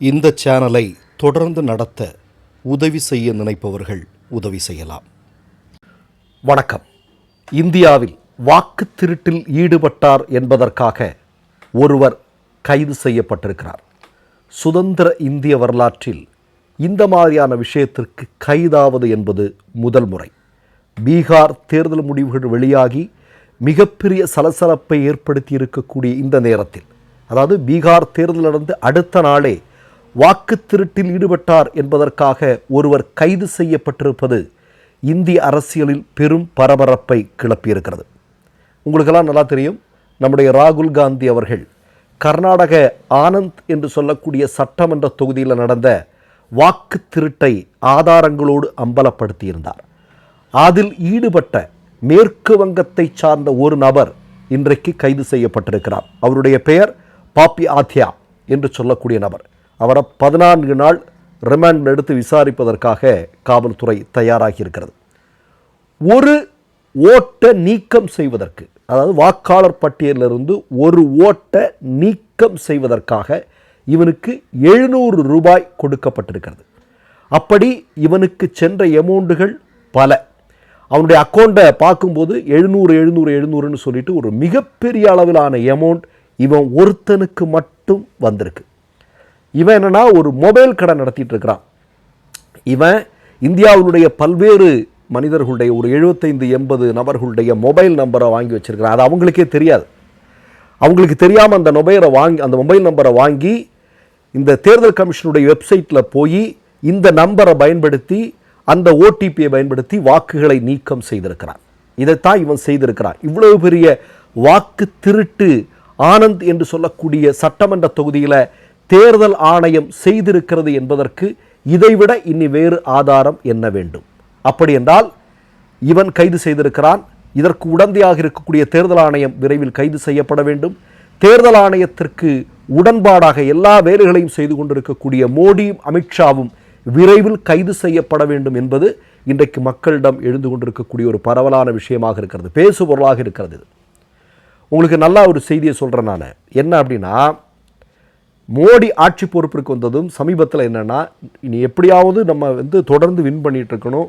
இந்த சேனலை தொடர்ந்து நடத்த உதவி செய்ய நினைப்பவர்கள் உதவி செய்யலாம். வணக்கம். இந்தியாவில் வாக்கு திருட்டில் ஈடுபட்டார் என்பதற்காக ஒருவர் கைது செய்யப்பட்டிருக்கிறார். சுதந்திர இந்திய வரலாற்றில் இந்த மாதிரியான விஷயத்திற்கு கைதாவது என்பது முதல் முறை. பீகார் தேர்தல் முடிவுகள் வெளியாகி மிகப்பெரிய சலசலப்பை ஏற்படுத்தி இருக்கக்கூடிய இந்த நேரத்தில் அதாவது பீகார் தேர்தல் நடந்து அடுத்த நாளே வாக்கு திருட்டில் ஈடுபட்டார் என்பதற்காக ஒருவர் கைது செய்யப்பட்டிருப்பது இந்திய அரசியலில் பெரும் பரபரப்பை கிளப்பியிருக்கிறது. உங்களுக்கெல்லாம் நல்லா தெரியும் நம்முடைய ராகுல் காந்தி அவர்கள் கர்நாடக ஆனந்த் என்று சொல்லக்கூடிய சட்டமன்ற தொகுதியில் நடந்த வாக்கு திருட்டை ஆதாரங்களோடு அம்பலப்படுத்தியிருந்தார். அதில் ஈடுபட்ட மேற்கு வங்கத்தை சார்ந்த ஒரு நபர் இன்றைக்கு கைது செய்யப்பட்டிருக்கிறார். அவருடைய பெயர் பாப்பி ஆத்யா என்று சொல்லக்கூடிய நபர். அவரை பதினான்கு நாள் ரிமாண்ட் எடுத்து விசாரிப்பதற்காக காவல்துறை தயாராகி இருக்கிறது ஒரு ஓட்டை நீக்கம் செய்வதற்கு அதாவது வாக்காளர் பட்டியலிலிருந்து ஒரு ஓட்டை நீக்கம் செய்வதற்காக இவனுக்கு எழுநூறு ரூபாய் கொடுக்கப்பட்டிருக்கிறது. அப்படி இவனுக்கு சென்ற எமௌண்டுகள் பல. அவனுடைய அக்கௌண்ட்டை பார்க்கும்போது எழுநூறு எழுநூறு எழுநூறுன்னு சொல்லிட்டு ஒரு மிகப்பெரிய அளவிலான எமௌண்ட் இவன் ஒருத்தனுக்கு மட்டும் வந்திருக்கு. இவன் என்னன்னா ஒரு மொபைல் கடை நடத்திட்டு இருக்கிறான் இவன் இந்தியாவினுடைய பல்வேறு மனிதர்களுடைய ஒரு எழுபத்தைந்து எண்பது நபர்களுடைய மொபைல் நம்பரை வாங்கி வச்சிருக்கிறான். அது அவங்களுக்கே தெரியாது. அவங்களுக்கு தெரியாமல் அந்த மொபைலை வாங்கி அந்த மொபைல் நம்பரை வாங்கி இந்த தேர்தல் கமிஷனுடைய வெப்சைட்டில் போய் இந்த நம்பரை பயன்படுத்தி அந்த ஓடிபியை பயன்படுத்தி வாக்குகளை நீக்கம் செய்திருக்கிறான். இதைத்தான் இவன் செய்திருக்கிறான். இவ்வளவு பெரிய வாக்கு திருட்டு ஆனந்த் என்று சொல்லக்கூடிய சட்டமன்ற தொகுதியில் தேர்தல் ஆணையம் செய்திருக்கிறது என்பதற்கு இதைவிட இனி வேறு ஆதாரம் என்ன வேண்டும்? அப்படி என்றால் இவன் கைது செய்திருக்கிறான். இதற்கு உடந்தையாக இருக்கக்கூடிய தேர்தல் ஆணையம் விரைவில் கைது செய்யப்பட வேண்டும். தேர்தல் ஆணையத்திற்கு உடன்பாடாக எல்லா வேலைகளையும் செய்து கொண்டிருக்கக்கூடிய மோடியும் அமித்ஷாவும் விரைவில் கைது செய்யப்பட வேண்டும் என்பது இன்றைக்கு மக்களிடம் எழுந்து கொண்டிருக்கக்கூடிய ஒரு பரவலான விஷயமாக இருக்கிறது. பேசுபொருளாக இருக்கிறது இது. உங்களுக்கு நல்லா ஒரு செய்தியை சொல்கிறேன் நான். என்ன அப்படின்னா மோடி ஆட்சி பொறுப்பிற்கு வந்ததும் சமீபத்தில் என்னென்னா இனி எப்படியாவது நம்ம வந்து தொடர்ந்து வின் பண்ணிகிட்டு இருக்கணும்.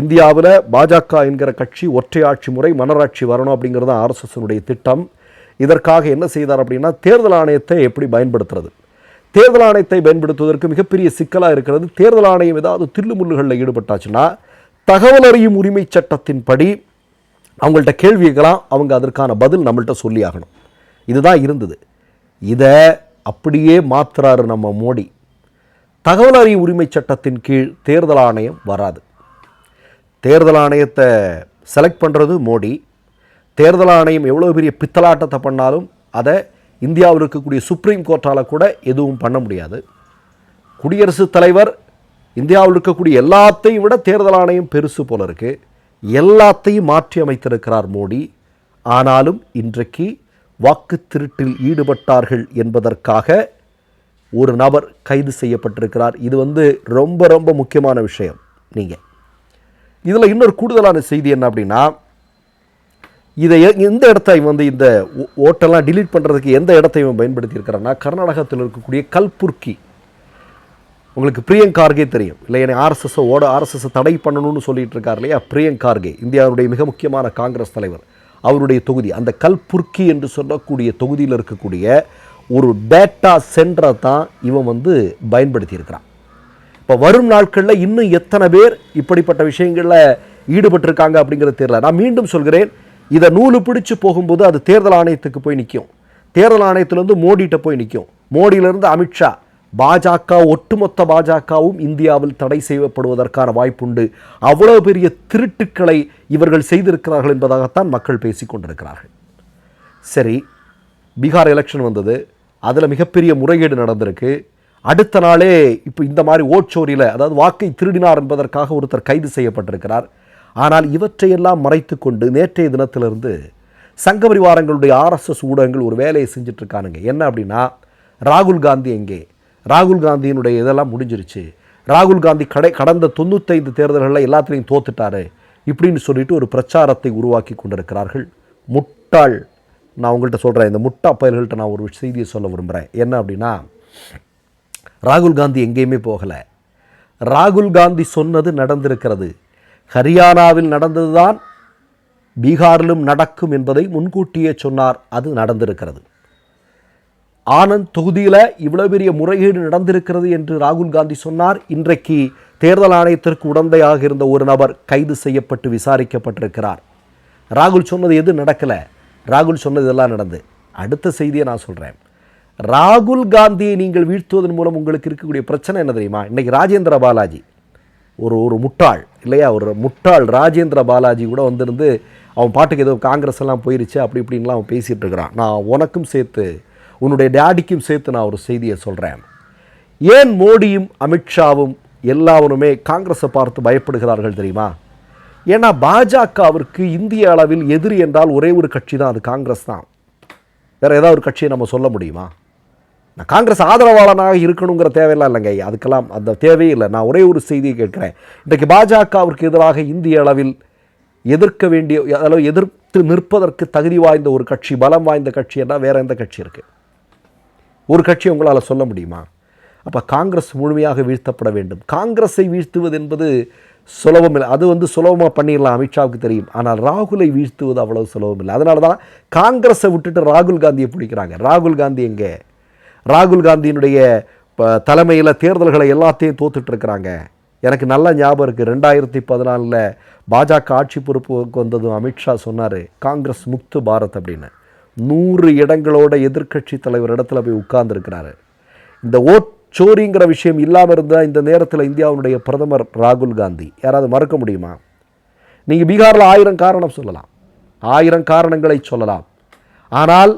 இந்தியாவில் பாஜக என்கிற கட்சி ஒற்றை ஆட்சி முறை மன்னராட்சி வரணும் அப்படிங்கிறது தான் ஆர்எஸ்எஸ்னுடைய திட்டம். இதற்காக என்ன செய்தார் அப்படின்னா தேர்தல் ஆணையத்தை எப்படி பயன்படுத்துறது? தேர்தல் ஆணையத்தை பயன்படுத்துவதற்கு மிகப்பெரிய சிக்கலாக இருக்கிறது. தேர்தல் ஆணையம் ஏதாவது தில்லுமுள்ளுகளில் ஈடுபட்டாச்சுன்னா தகவல் அறியும் உரிமை சட்டத்தின்படி அவங்கள்ட்ட கேள்வி கேட்கலாம். அவங்க அதற்கான பதில் நம்மள்ட்ட சொல்லி ஆகணும் இதுதான் இருந்தது. இதை அப்படியே மாத்துறாரு நம்ம மோடி. தகவல் அறிய உரிமை சட்டத்தின் கீழ் தேர்தல் ஆணையம் வராது. தேர்தல் ஆணையத்தை செலக்ட் பண்ணுறது மோடி. தேர்தல் ஆணையம் எவ்வளோ பெரிய பித்தலாட்டத்தை பண்ணாலும் அதை இந்தியாவில் இருக்கக்கூடிய சுப்ரீம் கோர்ட்டால் கூட எதுவும் பண்ண முடியாது. குடியரசுத் தலைவர் இந்தியாவில் இருக்கக்கூடிய எல்லாத்தையும் விட தேர்தல் ஆணையம் பெருசு போல இருக்குது எல்லாத்தையும் மாற்றி அமைத்திருக்கிறார் மோடி. ஆனாலும் இன்றைக்கு வாக்கு திருட்டில் ஈடுபட்டார்கள் என்பதற்காக ஒரு நபர் கைது செய்யப்பட்டிருக்கிறார். இது வந்து ரொம்ப ரொம்ப முக்கியமான விஷயம் நீங்கள் இதில் இன்னொரு கூடுதலான செய்தி என்ன அப்படின்னா இதை எந்த இடத்த வந்து இந்த ஓ- ஓட்டெல்லாம் டிலீட் பண்ணுறதுக்கு எந்த இடத்தை இவன் பயன்படுத்தி இருக்கிறான்னா கர்நாடகத்தில் இருக்கக்கூடிய கல்புர்கி. உங்களுக்கு பிரியங்கார்கே தெரியும். இல்லை என்னை ஆர்எஸ்எஸ் ஓட ஆர்எஸ்எஸ் தடை பண்ணணும்னு சொல்லிட்டு இருக்கார் இல்லையா பிரியங்கார்கே இந்தியாவுடைய மிக முக்கியமான காங்கிரஸ் தலைவர். அவருடைய தொகுதி அந்த கல்புர்க்கி என்று சொல்லக்கூடிய தொகுதியில் இருக்கக்கூடிய ஒரு டேட்டா சென்டரை தான் இவன் வந்து பயன்படுத்தியிருக்கிறான். இப்போ வரும் நாட்களில் இன்னும் எத்தனை பேர் இப்படிப்பட்ட விஷயங்களில் ஈடுபட்டிருக்காங்க அப்படிங்கிறது தெரியல. நான் மீண்டும் சொல்கிறேன் இதை நூலு பிடிச்சு போகும்போது அது தேர்தல் ஆணையத்துக்கு போய் நிற்கும் தேர்தல் ஆணையத்திலேருந்து மோடிகிட்ட போய் நிற்கும் மோடியிலிருந்து அமித்ஷா பாஜக ஒட்டுமொத்த பாஜகவும் இந்தியாவில் தடை செய்யப்படுவதற்கான வாய்ப்புண்டு. அவ்வளவு பெரிய திருட்டுக்களை இவர்கள் செய்திருக்கிறார்கள் என்பதாகத்தான் மக்கள் பேசிக் கொண்டிருக்கிறார்கள். சரி பீகார் எலெக்ஷன் வந்தது. அதில் மிகப்பெரிய முறைகேடு நடந்திருக்கு. அடுத்த நாளே இப்போ இந்த மாதிரி ஓட்சோரியில் அதாவது வாக்கை திருடினார் என்பதற்காக ஒருத்தர் கைது செய்யப்பட்டிருக்கிறார். ஆனால் இவற்றையெல்லாம் மறைத்துக்கொண்டு நேற்றைய தினத்திலிருந்து சங்க பரிவாரங்களுடைய ஆர்எஸ்எஸ் ஊடகங்கள் ஒரு வேலையை செஞ்சுட்டு இருக்கானுங்க. என்ன அப்படின்னா ராகுல் காந்தி எங்கே? ராகுல் காந்தியினுடைய இதெல்லாம் முடிஞ்சிருச்சு. ராகுல் காந்தி கடை கடந்த தொண்ணூத்தைந்து தேர்தல்களில் எல்லாத்துலேயும் தோத்துட்டாரு. இப்படின்னு சொல்லிட்டு ஒரு பிரச்சாரத்தை உருவாக்கி கொண்டிருக்கிறார்கள். முட்டாள். நான் உங்கள்கிட்ட சொல்கிறேன் இந்த முட்டா பயல்கள்கிட்ட நான் ஒரு செய்தியை சொல்ல விரும்புகிறேன் என்ன அப்படின்னா ராகுல் காந்தி எங்கேயுமே போகலை. ராகுல் காந்தி சொன்னது நடந்திருக்கிறது. ஹரியானாவில் நடந்ததுதான் பீகாரிலும் நடக்கும் என்பதை முன்கூட்டியே சொன்னார் அது நடந்திருக்கிறது. ஆனந்த் தொகுதியில் இவ்வளோ பெரிய முறைகேடு நடந்திருக்கிறது என்று ராகுல் காந்தி சொன்னார். இன்றைக்கு தேர்தல் ஆணையத்திற்கு உடந்தையாக இருந்த ஒரு நபர் கைது செய்யப்பட்டு விசாரிக்கப்பட்டிருக்கிறார். ராகுல் சொன்னது எது நடக்கலை? ராகுல் சொன்னது இதெல்லாம் நடந்து. அடுத்த செய்தியை நான் சொல்கிறேன் ராகுல் காந்தியை நீங்கள் வீழ்த்துவதன் மூலம் உங்களுக்கு இருக்கக்கூடிய பிரச்சனை என்ன தெரியுமா? இன்றைக்கி ராஜேந்திர பாலாஜி ஒரு ஒரு முட்டாள் இல்லையா? ஒரு முட்டாள் ராஜேந்திர பாலாஜி கூட வந்திருந்து அவன் பாட்டுக்கு ஏதோ காங்கிரஸ் எல்லாம் போயிருச்சு அப்படி இப்படின்லாம் அவன் பேசிகிட்டு இருக்கிறான். நான் உனக்கும் சேர்த்து உன்னுடைய டேடிக்கும் சேர்த்து நான் ஒரு செய்தியை சொல்கிறேன் ஏன் மோடியும் அமித்ஷாவும் எல்லாருமே காங்கிரஸை பார்த்து பயப்படுகிறார்கள் தெரியுமா? ஏன்னா பாஜகவிற்கு இந்திய அளவில் எதிரி என்றால் ஒரே ஒரு கட்சி தான் அது காங்கிரஸ் தான். வேறு ஏதாவது ஒரு கட்சியை நம்ம சொல்ல முடியுமா? நான் காங்கிரஸ் ஆதரவாளனாக இருக்கணுங்கிற தேவையெல்லாம் இல்லைங்க அதுக்கெல்லாம் அந்த தேவையே இல்லை. நான் ஒரே ஒரு செய்தியை கேட்குறேன். இன்றைக்கு பாஜகவிற்கு எதிராக இந்திய அளவில் எதிர்க்க வேண்டிய அளவு எதிர்த்து நிற்பதற்கு தகுதி வாய்ந்த ஒரு கட்சி பலம் வாய்ந்த கட்சி என்றால் வேறு எந்த கட்சி இருக்குது ஒரு கட்சி உங்களால் சொல்ல முடியுமா? அப்போ காங்கிரஸ் முழுமையாக வீழ்த்தப்பட வேண்டும். காங்கிரஸை வீழ்த்துவது என்பது சுலபம் இல்லை. அது வந்து சுலபமாக பண்ணிடலாம் அமித்ஷாவுக்கு தெரியும். ஆனால் ராகுலை வீழ்த்துவது அவ்வளவு சுலபம் இல்லை. அதனால தான் காங்கிரஸை விட்டுட்டு ராகுல் காந்தியை பிடிக்கிறாங்க. ராகுல் காந்தி எங்கே? ராகுல் காந்தியினுடைய தலைமையில் தேர்தல்களை எல்லாத்தையும் தோத்துட்ருக்கிறாங்க எனக்கு நல்ல ஞாபகம் இருக்குது ரெண்டாயிரத்தி பதினாலில் பாஜக ஆட்சி பொறுப்புக்கு வந்ததும் அமித்ஷா சொன்னார் காங்கிரஸ் முக்து பாரத் அப்படின்னு. நூறு இடங்களோட எதிர்க்கட்சி தலைவர் இடத்துல போய் உட்கார்ந்துருக்கிறாரு. இந்த ஓட் சோரிங்கிற விஷயம் இல்லாமல் இருந்தால் இந்த நேரத்தில் இந்தியாவுடைய பிரதமர் ராகுல் காந்தி. யாராவது மறக்க முடியுமா? நீங்கள் பீகாரில் ஆயிரம் காரணம் சொல்லலாம். ஆயிரம் காரணங்களை சொல்லலாம். ஆனால்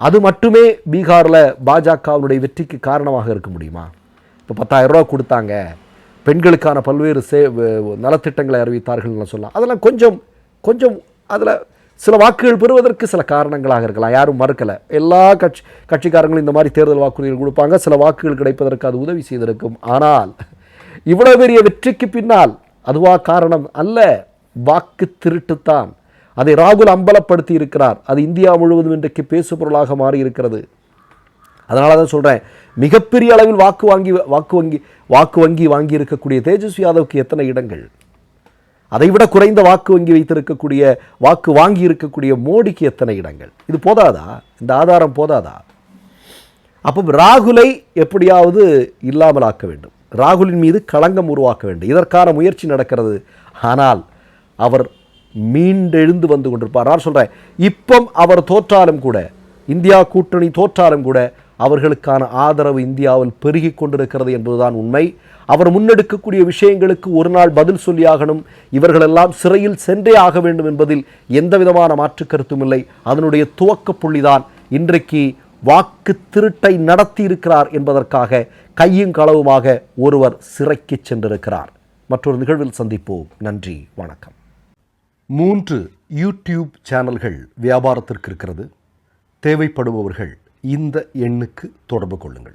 அது மட்டுமே பீகாரில் பாஜகவினுடைய வெற்றிக்கு காரணமாக இருக்க முடியுமா? இப்போ பத்தாயிரம் ரூபா கொடுத்தாங்க. பெண்களுக்கான பல்வேறு சே நலத்திட்டங்களை அறிவித்தார்கள்னு சொல்லலாம். அதெல்லாம் கொஞ்சம் கொஞ்சம் அதில் சில வாக்குகள் பெறுவதற்கு சில காரணங்களாக இருக்கலாம். யாரும் மறுக்கலை. எல்லா கட்சி கட்சிக்காரங்களும் இந்த மாதிரி தேர்தல் வாக்குறுதிகள் கொடுப்பாங்க. சில வாக்குகள் கிடைப்பதற்கு அது உதவி செய்திருக்கும். ஆனால் இவ்வளவு பெரிய வெற்றிக்கு பின்னால் அதுவா காரணம் அல்ல. வாக்கு திருட்டுத்தான். அதை ராகுல் அம்பலப்படுத்தி இருக்கிறார். அது இந்தியா முழுவதும் இன்றைக்கு பேசுபொருளாக மாறி இருக்கிறது அதனால தான் சொல்கிறேன் மிகப்பெரிய அளவில் வாக்கு வாங்கி வாக்கு வங்கி வாக்கு வங்கி வாங்கி இருக்கக்கூடிய தேஜஸ்வி யாதவுக்கு எத்தனை இடங்கள்? அதைவிட குறைந்த வாக்கு வங்கி வைத்திருக்கக்கூடிய வாக்கு வாங்கி இருக்கக்கூடிய மோடிக்கு எத்தனை இடங்கள்? இது போதாதா? இந்த ஆதாரம் போதாதா? அப்போ ராகுலை எப்படியாவது இல்லாமல் ஆக்க வேண்டும். ராகுலின் மீது களங்கம் உருவாக்க வேண்டும். இதற்கான முயற்சி நடக்கிறது. ஆனால் அவர் மீண்டெழுந்து வந்து கொண்டிருப்பார். நான் சொல்கிறேன் இப்போ அவர் தோற்றாலும் கூட இந்தியா கூட்டணி தோற்றாலும் கூட அவர்களுக்கான ஆதரவு இந்தியாவில் பெருகி கொண்டிருக்கிறது என்பதுதான் உண்மை. அவர் முன்னெடுக்கக்கூடிய விஷயங்களுக்கு ஒரு நாள் பதில் சொல்லியாகணும். இவர்களெல்லாம் சிறையில் சென்றே ஆக வேண்டும் என்பதில் எந்த விதமான மாற்று கருத்தும் இல்லை. அதனுடைய துவக்க புள்ளிதான் இன்றைக்கு வாக்கு திருட்டை நடத்தி இருக்கிறார் என்பதற்காக கையும் களவுமாக ஒருவர் சிறைக்கு சென்றிருக்கிறார். மற்றொரு நிகழ்வில் சந்திப்போம். நன்றி வணக்கம். மூன்று யூடியூப் சேனல்கள் வியாபாரத்திற்கு இருக்கிறது. தேவைப்படுபவர்கள் இந்த எண்ணுக்கு தொடர்பு கொள்ளுங்கள்.